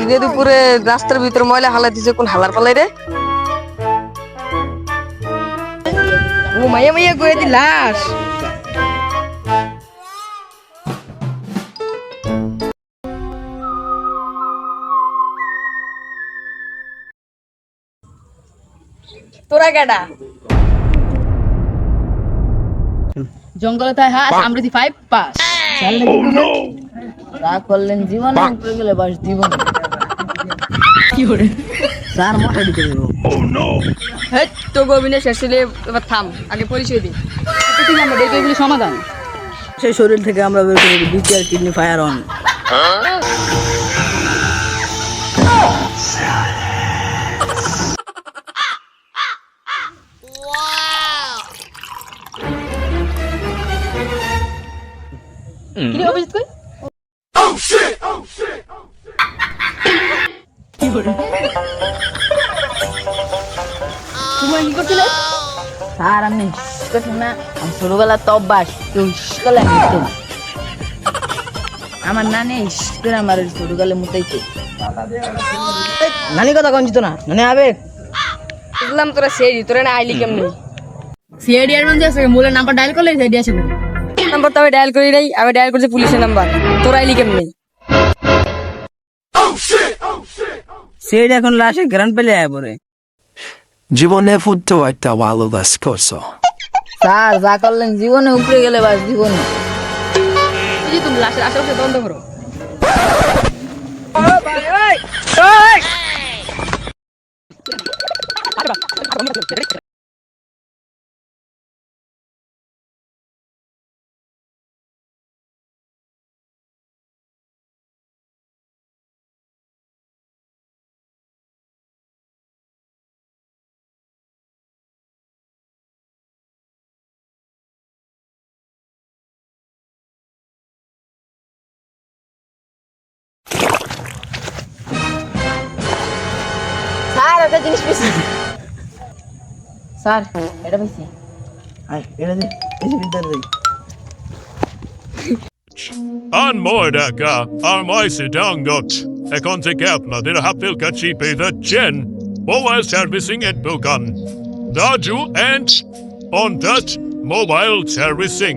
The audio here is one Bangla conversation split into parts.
দিনে দুপুরে রাস্তার ভিতরে ময়লা হালাই দিছে কোন হালার পালাই রে? ও মাইয়া মাইয়া গয়ে দি লাশ। তোরা কেডা? জঙ্গলে তাই হাস আমৃতি ফাইভ পাস। তা করলেন জীবনে গেলে বাস জীবন? স্যার মাথা দিতে দেবো। হে তো গোবিনে শেষ হলে এবার থাম আগে পরিচয় দি তিন নম্বর ডেকে এগুলি সমাধান? সেই শরীর থেকে আমরা বের করে দিই কিডনি ফায়ার অন। কি অভিজিৎ কই? কি করে। তুমি কি করছিলে? স্যার আমি করছি না। আমি ছোটবেলা তো অভ্যাস করে হাঁটতেন আমার নানি করে আমার ছোটকালে মুতাইছে নানি কথা কঞ্চিত না? নানি আবেগ বুঝলাম তোরা সেই তোরা না আইলি কেমনি? সিআইডি এর মধ্যে আছে মূলের নাম্বার ডায়াল করলে সিআইডি আসে বলে নাম্বার তো আমি ডায়াল করি নাই আমি ডায়াল করছি পুলিশের নাম্বার। তোরা আইলি কেমনি? সেটা এখন লাশে গ্রান পেলে আয় পরে জীবনে ফুটতে একটা ভালো ভালোবাস করছ স্যার যা করলেন জীবনে উপরে গেলে বাস জীবনে তুমি লাশের আশেপাশে দ্বন্দ্ব করো স্যার একটা জিনিস পেয়েছি স্যার এটা পেয়েছি এটা দিন বেশি বিদ্যার দিই Anmordaga, armaisidongot. এখন থেকে আপনাদের হাফেল কাছি পেয়ে যাচ্ছেন মোবাইল সার্ভিসিং এর দোকান Raju and অন্টাচ mobile servicing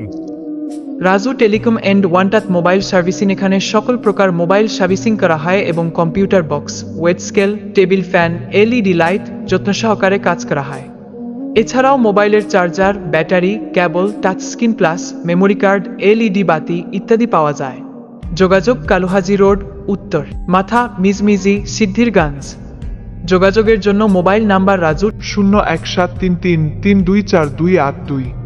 Raju telecom and ওয়ানটাত mobile servicing এখানে সকল প্রকার মোবাইল সার্ভিসিং করা হয় এবং computer box weight scale, table fan, LED light যত্ন সহকারে কাজ করা হয়। এছাড়াও মোবাইলের charger, battery cable touchscreen plus, memory card, LED বাতি ইত্যাদি পাওয়া যায়। যোগাযোগ কালুহাজি রোড, উত্তর। মাথা, মিজমিজি, সিদ্ধিরগঞ্জ। যোগাযোগের জন্য মোবাইল নাম্বার রাজু শূন্য এক সাত তিন তিন তিন দুই চার দুই আট দুই।